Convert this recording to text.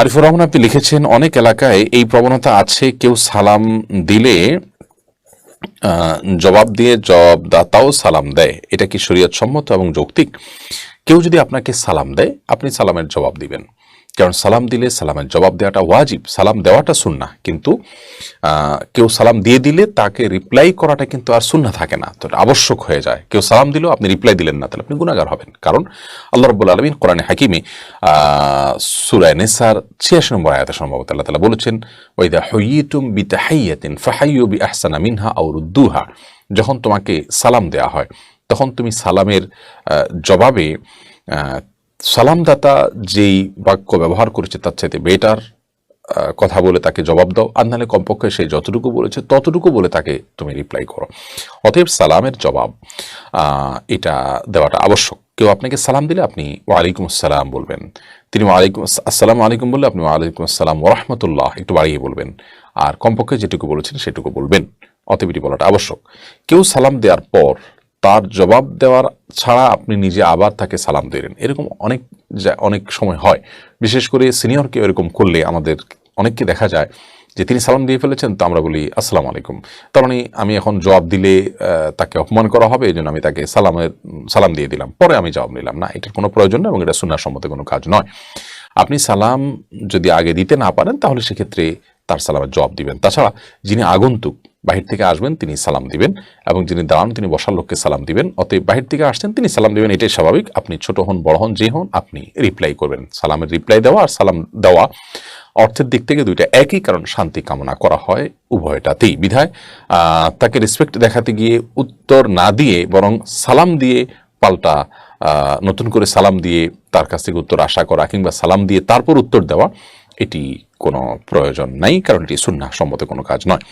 আরিফুর রহমান, আপনি লিখেছেন, অনেক এলাকায় এই প্রবণতা আছে, কেউ সালাম দিলে জবাব দিয়ে জবাবদাতাও সালাম দেয়। এটা কি শরীয়ত সম্মত এবং যৌক্তিক? কেউ যদি আপনাকে সালাম দেয়, আপনি সালামের জবাব দিবেন। কারণ সালাম দিলে সালামের জবাব দেওয়াটা ওয়াজিব, সালাম দেওয়াটা সুন্না কিন্তু কেউ সালাম দিয়ে দিলে তাকে রিপ্লাই করাটা কিন্তু আর সুন্না থাকে না। তো আবশ্যক হয়ে যায়। কেউ সালাম দিলেও আপনি রিপ্লাই দিলেন না, তাহলে আপনি গুণাগার হবেন। কারণ আল্লাহ রব্বুল আলমিন কোরআনে হাকিমে সুরায় নেসার ছিয়াশি নম্বর আয়াতে সম্ভবত আল্লাহ তালা বলেছেন ওইদা হইয়িতুম বিতাহাইয়াতিন ফাহাইয়ু বি আহসানা মিনহা আও রুদ্দুহা। যখন তোমাকে সালাম দেয়া হয়, তখন তুমি সালামের জবাবে সালামদাতা যেই বাক্য ব্যবহার করেছে, তার চাইতে বেটার কথা বলে তাকে জবাব দাও। আর নাহলে কমপক্ষে সে যতটুকু বলেছে, ততটুকু বলে তাকে তুমি রিপ্লাই করো। অতএব সালামের জবাব এটা দেওয়াটা আবশ্যক। কেউ আপনাকে সালাম দিলে আপনি ওয়ালাইকুম আসসালাম বলবেন। তিনি ওয়ালাইকুম আসসালাম আলাইকুম বললে আপনি ওয়ালাইকুম আসসালাম ওরহমতুল্লাহ একটু বাড়িয়ে বলবেন। আর কমপক্ষে যেটুকু বলেছেন সেটুকু বলবেন। অতএব এটি বলাটা আবশ্যক। কেউ সালাম দেওয়ার পর তার জবাব দেওয়ার ছাড়া আপনি নিজে আবার তাকে সালাম দিলেন এরকম অনেক অনেক সময় হয়। বিশেষ করে সিনিয়রকে এরকম করলে আমাদের অনেককে দেখা যায় যে তিনি সালাম দিয়ে ফেলেছেন, তো আমরা বলি, আসসালামু আলাইকুম। তার মানে আমি এখন জবাব দিলে তাকে অপমান করা হবে, এই জন্য আমি তাকে সালামের সালাম দিয়ে দিলাম। পরে আমি জবাব নিলাম। না, এটার কোনো প্রয়োজন নেই এবং এটা সুন্নার সম্মত কোনো কাজ নয়। আপনি সালাম যদি আগে দিতে না পারেন, তাহলে সেক্ষেত্রে তার সালামের জবাব দিবেন। তাছাড়া যিনি আগন্তুক বাহির থেকে আসবেন, তিনি সালাম দিবেন এবং যিনি দাঁড়ান তিনি বসার লোককে সালাম দিবেন। অতএব বাহির থেকে আসছেন, তিনি সালাম দিবেন, এটাই স্বাভাবিক। আপনি ছোট হন, বড় হন, যে হন, আপনি রিপ্লাই করবেন। সালামের রিপ্লাই দেওয়া আর সালাম দেওয়া অর্থের দিক থেকে দুইটা একই, কারণ শান্তি কামনা করা হয় উভয়টাতেই। বিধায় তাকে রেসপেক্ট দেখাতে গিয়ে উত্তর না দিয়ে, বরং সালাম দিয়ে পাল্টা নতুন করে সালাম দিয়ে তার কাছ থেকে উত্তর আশা করা কিংবা সালাম দিয়ে তারপর উত্তর দেওয়া, এটি কোনো প্রয়োজন নাই, কারণ এটি সুন্না সম্মত কোনো কাজ নয়।